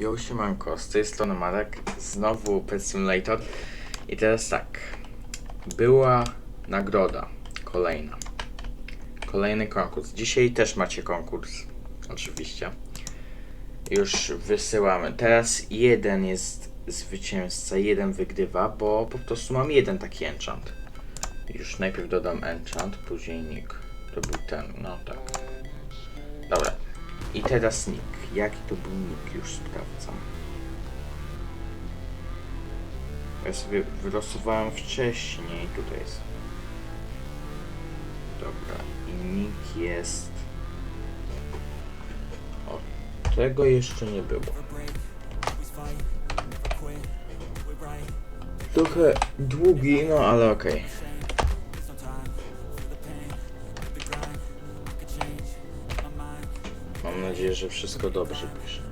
Yo, siemanko, z tej strony Marek, znowu Pet Simulator. I teraz tak, była nagroda, kolejna, kolejny konkurs, dzisiaj też macie konkurs, oczywiście, już wysyłamy, teraz jeden jest zwycięzca, jeden wygrywa, bo po prostu mam jeden taki enchant, już najpierw dodam enchant, później nick, to był ten, no tak, dobra, i teraz nick. Jaki to był nick? Już sprawdzam. Ja sobie wylosowałem wcześniej. Tutaj jest. Dobra. I nick jest... O, tego jeszcze nie było. Trochę długi, no ale okej. Mam nadzieję, że wszystko dobrze pisze.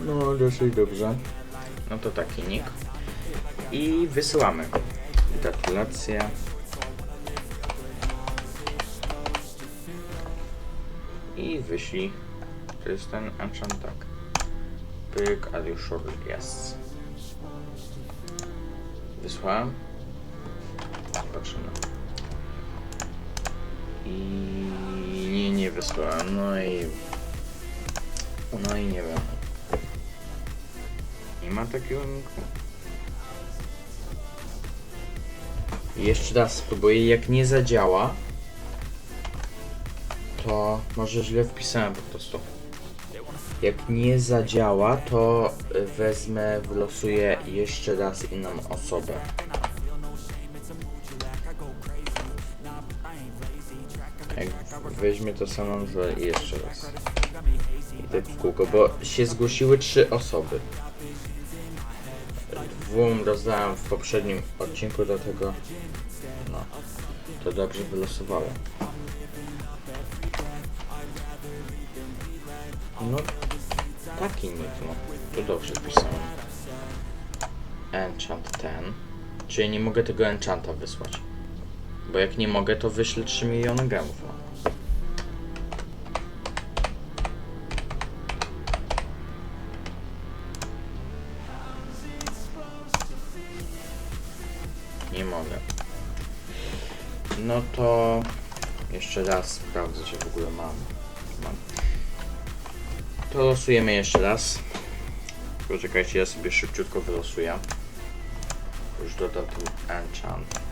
No, raczej dobrze. No to taki nick. I wysyłamy. Gratulacje. I wyślij. To jest ten enchant, tak. Pyk, you sure? Yes. Wysłałem. I nie, wysłałem. No i. No i nie wiem. Nie ma takiego niku. Jeszcze raz spróbuję. Jak nie zadziała, to może źle wpisałem po prostu. Jak nie zadziała, to wezmę, wylosuję jeszcze raz inną osobę. Jak weźmie to samo nazwę i jeszcze raz. I tak w kółko, bo się zgłosiły trzy osoby. Dwóm rozdałem w poprzednim odcinku, dlatego no, to dobrze wylosowało. No, taki nick, no. Tu dobrze pisałem. Enchant ten. Czyli nie mogę tego enchanta wysłać. Bo jak nie mogę, to wyślę 3 miliony gemów. Nie mogę. No to jeszcze raz sprawdzę, czy w ogóle mam. mam. To losujemy jeszcze raz. Poczekajcie, ja sobie szybciutko wylosuję. Już dodał tu enchant.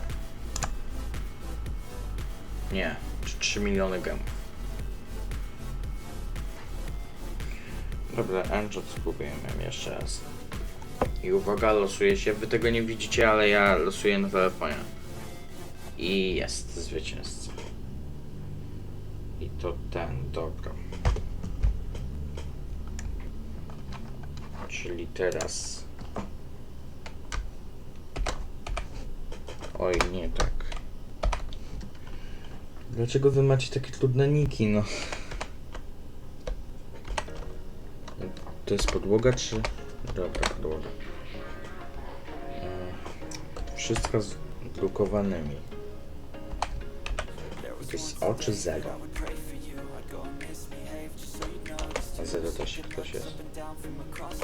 Nie, 3 miliony gemów. Dobra, enchant spróbujemy jeszcze raz. I uwaga, losuje się. Wy tego nie widzicie, ale ja losuję na telefonie. I jest zwycięzca. I to ten, dobra. Czyli teraz. Oj, nie tak. Dlaczego wy macie takie trudne niki, no? To jest podłoga, czy... Dobra, podłoga. Mm, Wszystko z drukowanymi. To jest oczy zero. A zero też ktoś jest.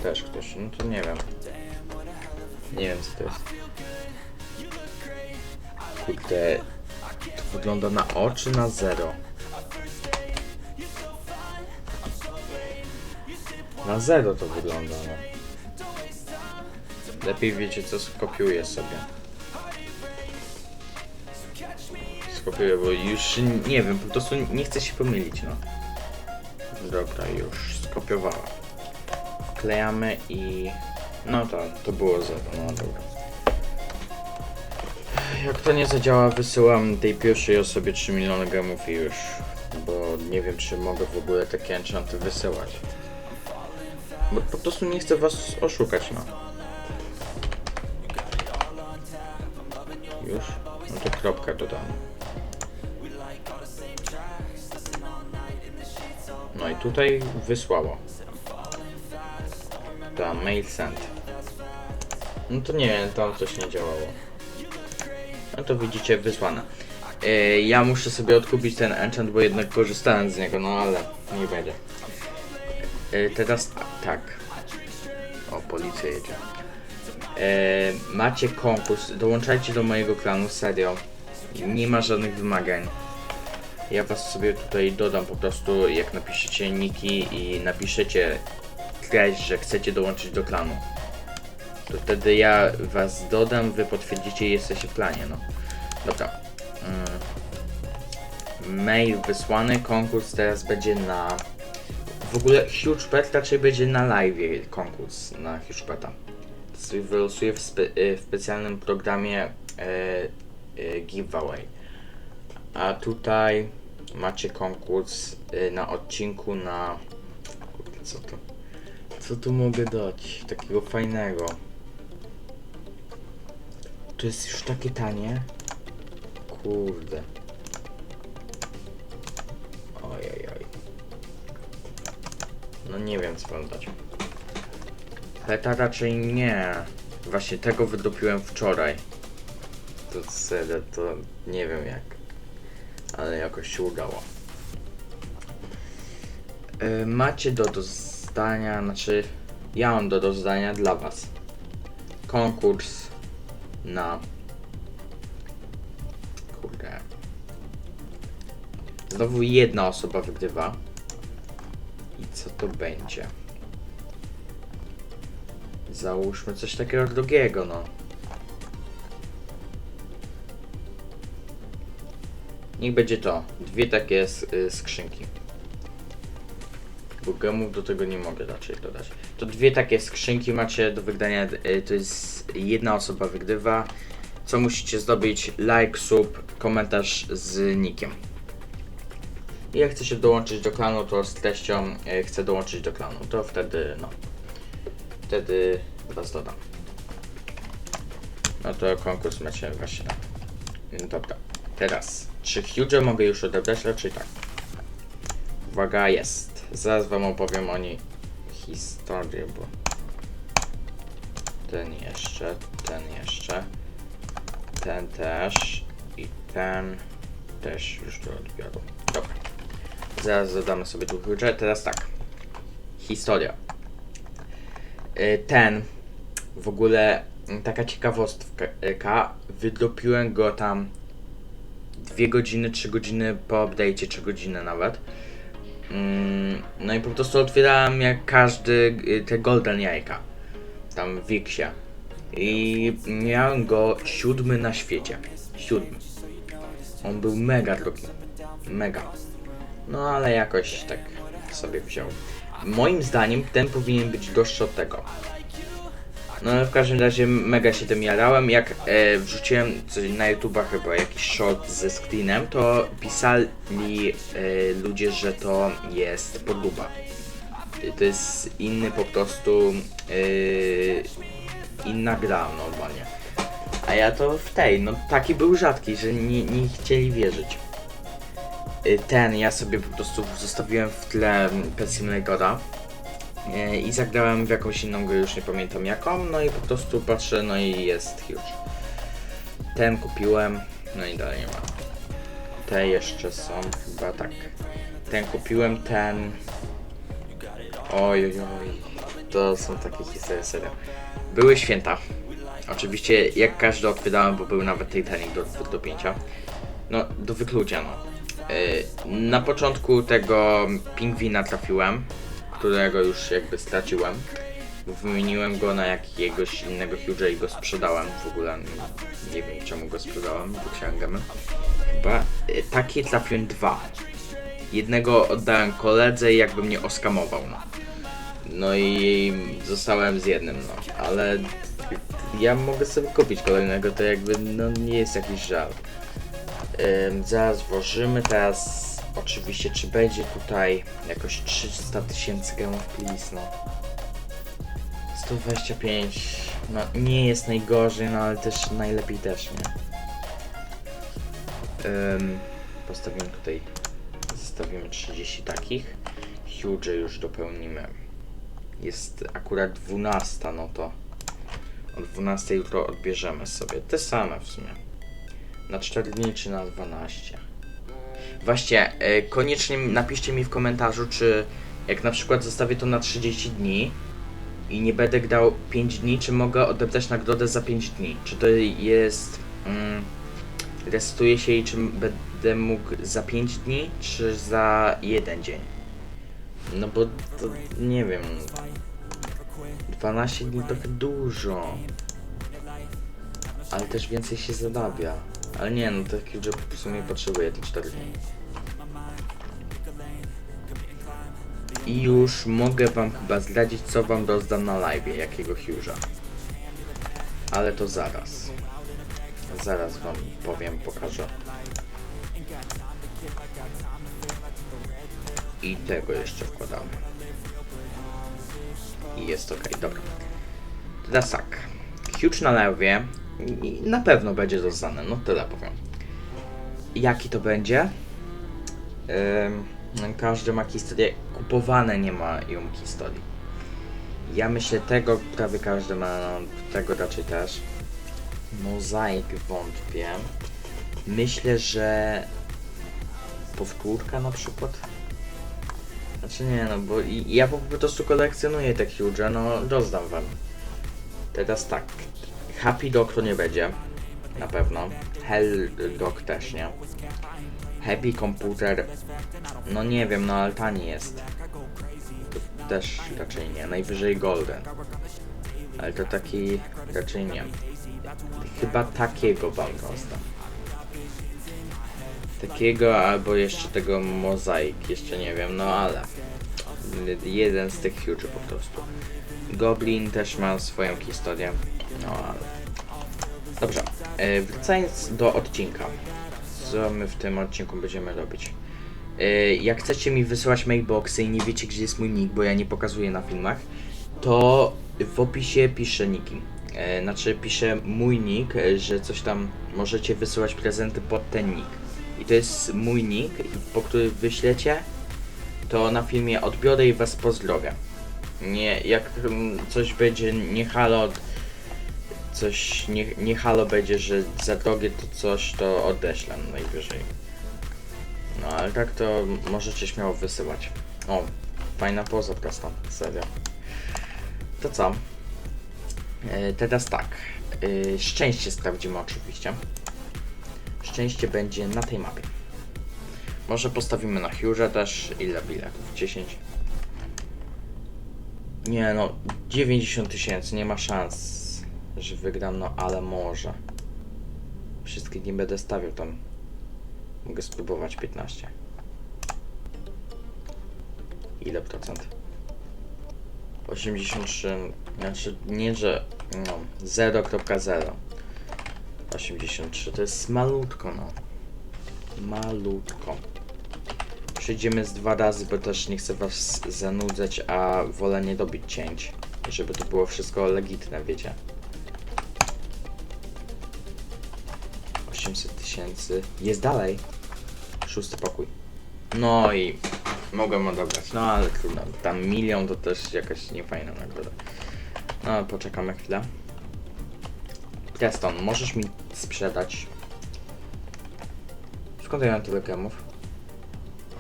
Też ktoś, no to nie wiem. Nie wiem co to jest. Kurde, wygląda na oczy na zero. Na zero to wygląda, no. Lepiej wiecie co skopiuję sobie. Skopiuję, bo już nie wiem, po prostu nie chcę się pomylić, no. Dobra, już skopiowałem. Klejamy i... No to, to było zero, no dobra. Jak to nie zadziała, wysyłam tej pierwszej osobie 3 miliony gemów i już. Bo nie wiem, czy mogę w ogóle takie enchanty wysyłać. Bo po prostu nie chcę was oszukać, no. Już? No to kropkę dodam. No i tutaj wysłało. Tam mail send. No to nie tam coś nie działało. No to widzicie wysłane. E, ja muszę sobie odkupić ten enchant, bo jednak korzystałem z niego, no ale nie będzie. E, teraz tak. O, policja jedzie. E, macie konkurs, dołączajcie do mojego klanu, serio. Nie ma żadnych wymagań. Ja was sobie tutaj dodam po prostu, jak napiszecie niki i napiszecie treść, że chcecie dołączyć do klanu. To wtedy ja was dodam, wy potwierdzicie i jesteście w klanie, no. Dobra. Mm. Mail wysłany, konkurs teraz będzie na... W ogóle HugePet raczej będzie na live konkurs na HugePeta. To sobie wylosuję w, spe, y, w specjalnym programie e, e, giveaway. A tutaj macie konkurs y, na odcinku na... Kurde, co to? Co tu mogę dać? Takiego fajnego. To jest już takie tanie. Kurde. Ojej, oj. No nie wiem co wam dać. Heta raczej nie. Właśnie tego wydopiłem wczoraj. To serio, to nie wiem jak. Ale jakoś się udało. Y, macie do rozdania, znaczy ja mam do rozdania dla was konkurs na. Kurde. Znowu jedna osoba wygrywa. I co to będzie? Załóżmy coś takiego drugiego no. Niech będzie to. Dwie takie y, skrzynki. Bo gemów do tego nie mogę raczej dodać. To dwie takie skrzynki macie do wygrania. y, To jest jedna osoba wygrywa. Co musicie zdobyć? Like, sub, komentarz z nickiem. I jak chcecie dołączyć do klanu, to z treścią y, chcę dołączyć do klanu. To wtedy, no. Wtedy was dodam. No to konkurs macie właśnie. No Dobra. Teraz, czy Huge mogę już odebrać? Raczej tak. Uwaga, jest. Zaraz wam opowiem o niej historię, bo ten jeszcze, ten jeszcze, ten też i ten też już do odbioru. Dobra. Zaraz zadamy sobie tu klucze. Teraz tak. Historia. Y, Ten w ogóle mm, taka ciekawostka. Wydropiłem go tam dwie godziny, trzy godziny po update'cie, trzy godziny nawet. Mm, No i po prostu otwierałem jak każdy y, te golden jajka. Tam w Wixie. I miałem go siódmy na świecie. Siódmy. On był mega drogi. Mega. No ale jakoś tak sobie wziął. Moim zdaniem ten powinien być droższy od tego. No w każdym razie mega się tym jarałem. Jak e, wrzuciłem coś na YouTube'a chyba jakiś short ze screenem, to pisali e, ludzie, że to jest podróba. E, To jest inny po prostu e, inna gra normalnie. A ja to w tej, no taki był rzadki, że nie, nie chcieli wierzyć. E, Ten ja sobie po prostu zostawiłem w tle Pet. E, i zagrałem w jakąś inną grę, już nie pamiętam jaką, no i po prostu patrzę, no i jest już. Ten kupiłem, no i dalej nie ma. Te jeszcze są, chyba tak. Ten kupiłem, ten... Oj, oj, oj. To są takie historie, serio. Były święta. Oczywiście, jak każdy odpytałem, bo był nawet Titanic do, do pięcia. No, do wyklucia, no. E, Na początku tego pingwina trafiłem, którego już jakby straciłem. Wymieniłem go na jakiegoś innego Huge'a i go sprzedałem w ogóle. Nie wiem czemu go sprzedałem, bo chciałem gemy. Chyba y, takie trafiłem dwa. Jednego oddałem koledze i jakby mnie oskamował. No. no i zostałem z jednym, no. Ale ja mogę sobie kupić kolejnego, to jakby no nie jest jakiś żal. Ym, zaraz włożymy, teraz oczywiście czy będzie tutaj jakoś 300 tysięcy gemów, please no. 125, no nie jest najgorzej, no ale też najlepiej też, nie? Ym, postawimy tutaj, zostawimy 30 takich. Huge już dopełnimy. Jest akurat 12, no to o 12 jutro odbierzemy sobie te same w sumie. Na 4 dni czy na 12? Właśnie, e, koniecznie napiszcie mi w komentarzu, czy jak na przykład zostawię to na 30 dni i nie będę dał 5 dni, czy mogę odebrać nagrodę za 5 dni? Czy to jest... Mm, resetuje się i czy będę mógł za 5 dni, czy za jeden dzień? No bo to nie wiem. 12 dni trochę dużo. Ale też więcej się zadabia. Ale nie, no to że w sumie potrzebuję te 4 dni. I już mogę wam chyba zdradzić, co wam rozdam na live, jakiego Hughes'a. Ale to zaraz. Zaraz wam powiem, pokażę. I tego jeszcze wkładamy. I jest ok, dobra. Teraz tak. Huge na lewie i na pewno będzie rozdane, no tyle powiem. Jaki to będzie? Każdy ma historię. Kupowane nie ma ją historii. Ja myślę tego prawie każdy ma, no, tego raczej też. Mozaik wątpię. Myślę, że powtórka na przykład. Znaczy nie no, bo ja po prostu kolekcjonuję te huge, no rozdam wam. Teraz tak. Happy Dog to nie będzie. Na pewno. Hell Dog też nie. Happy Computer. No nie wiem, no ale tani jest. To też raczej nie. Najwyżej Golden. Ale to taki raczej nie. Chyba takiego rozdam. Takiego albo jeszcze tego mozaik, jeszcze nie wiem, no ale jeden z tych huge po prostu. Goblin też ma swoją historię, no ale. Dobrze, e, wracając do odcinka. Co my w tym odcinku będziemy robić? E, jak chcecie mi wysyłać mailboxy i nie wiecie gdzie jest mój nick, bo ja nie pokazuję na filmach, to w opisie piszę niki. E, znaczy piszę mój nick, e, że coś tam możecie wysyłać prezenty pod ten nick. I to jest mój nick, po który wyślecie, to na filmie odbiorę i was pozdrowię. Nie, jak mm, coś będzie nie halo, coś nie, nie halo będzie, że za drogie to coś, to odeślę najwyżej. No ale tak to możecie śmiało wysyłać. O, fajna poza prosta, serio. To co? E, teraz tak. E, szczęście sprawdzimy oczywiście. Szczęście będzie na tej mapie. Może postawimy na Hughes'a też. Ile biletów? 10? Nie no, 90 tysięcy, nie ma szans, że wygram, no ale może. Wszystkich nie będę stawiał tam. Mogę spróbować 15. Ile procent? 83, znaczy nie, że no, 0.0 83, to jest malutko no Malutko Przyjdziemy z dwa razy, bo też nie chcę was zanudzać, a wolę nie dobić cięć Żeby to było wszystko legitne, wiecie 800 tysięcy Jest dalej Szósty pokój No i Mogłem odebrać, no ale trudno. Tam milion to też jakaś niefajna nagroda. No, poczekamy chwilę. Preston, możesz mi sprzedać. Skąd ja mam tyle gemów?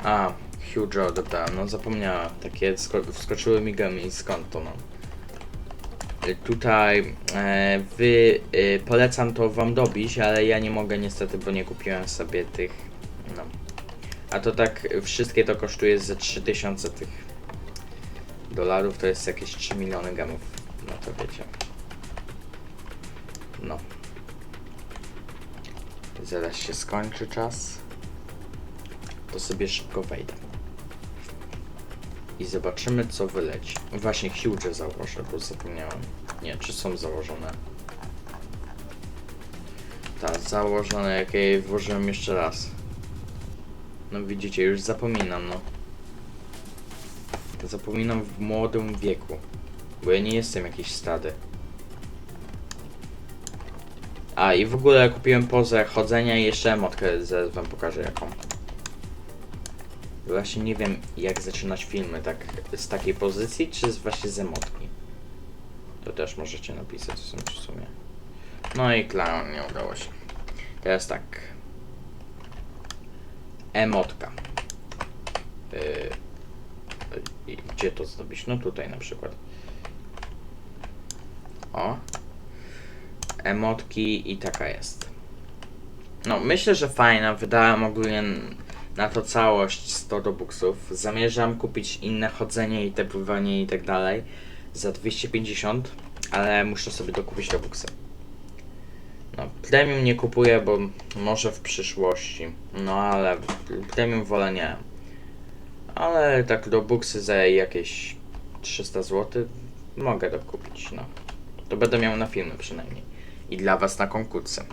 A, Huge odebrałem, no zapomniałem. Takie sko- wskoczyły mi gemy i skąd to no. Tutaj e, wy e, polecam to wam dobić, ale ja nie mogę niestety, bo nie kupiłem sobie tych. No. A to tak wszystkie to kosztuje ze 3000 tych dolarów, to jest jakieś 3 miliony gemów. No to wiecie. No. Zaraz się skończy czas. To sobie szybko wejdę. I zobaczymy co wyleci. Właśnie Huge założę, bo zapomniałem. Nie, czy są założone? Tak, założone, jakie włożyłem jeszcze raz. No widzicie, już zapominam, no. Zapominam w młodym wieku. Bo ja nie jestem jakiś stady. A i w ogóle kupiłem pozę chodzenia i jeszcze emotkę zaraz wam pokażę jaką. Właśnie nie wiem jak zaczynać filmy, tak z takiej pozycji, czy z właśnie z emotki. To też możecie napisać w sumie-. No i clown, nie udało się. Teraz tak. Emotka. Yy, gdzie to zrobić? No tutaj na przykład. O. Emotki i taka jest. No, myślę, że fajna. Wydałem ogólnie na to całość 100 robuxów. Zamierzam kupić inne chodzenie i te pływanie i tak dalej za 250, ale muszę sobie dokupić robuxy. No, premium nie kupuję, bo może w przyszłości. No, ale premium wolę nie. Ale tak robuxy za jakieś 300 zł mogę dokupić, no. To będę miał na filmy przynajmniej. I dla was na konkursy.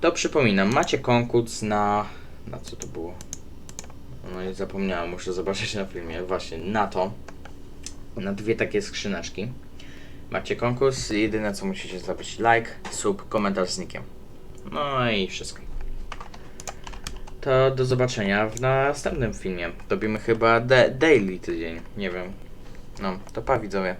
To przypominam, macie konkurs na... Na co to było? No i zapomniałem, muszę zobaczyć na filmie. Właśnie, na to. Na dwie takie skrzyneczki. Macie konkurs, jedyne co musicie zrobić like, sub, komentarz z nickiem. No i wszystko. To do zobaczenia w następnym filmie. Robimy chyba da- daily tydzień, nie wiem. No, to pa widzowie.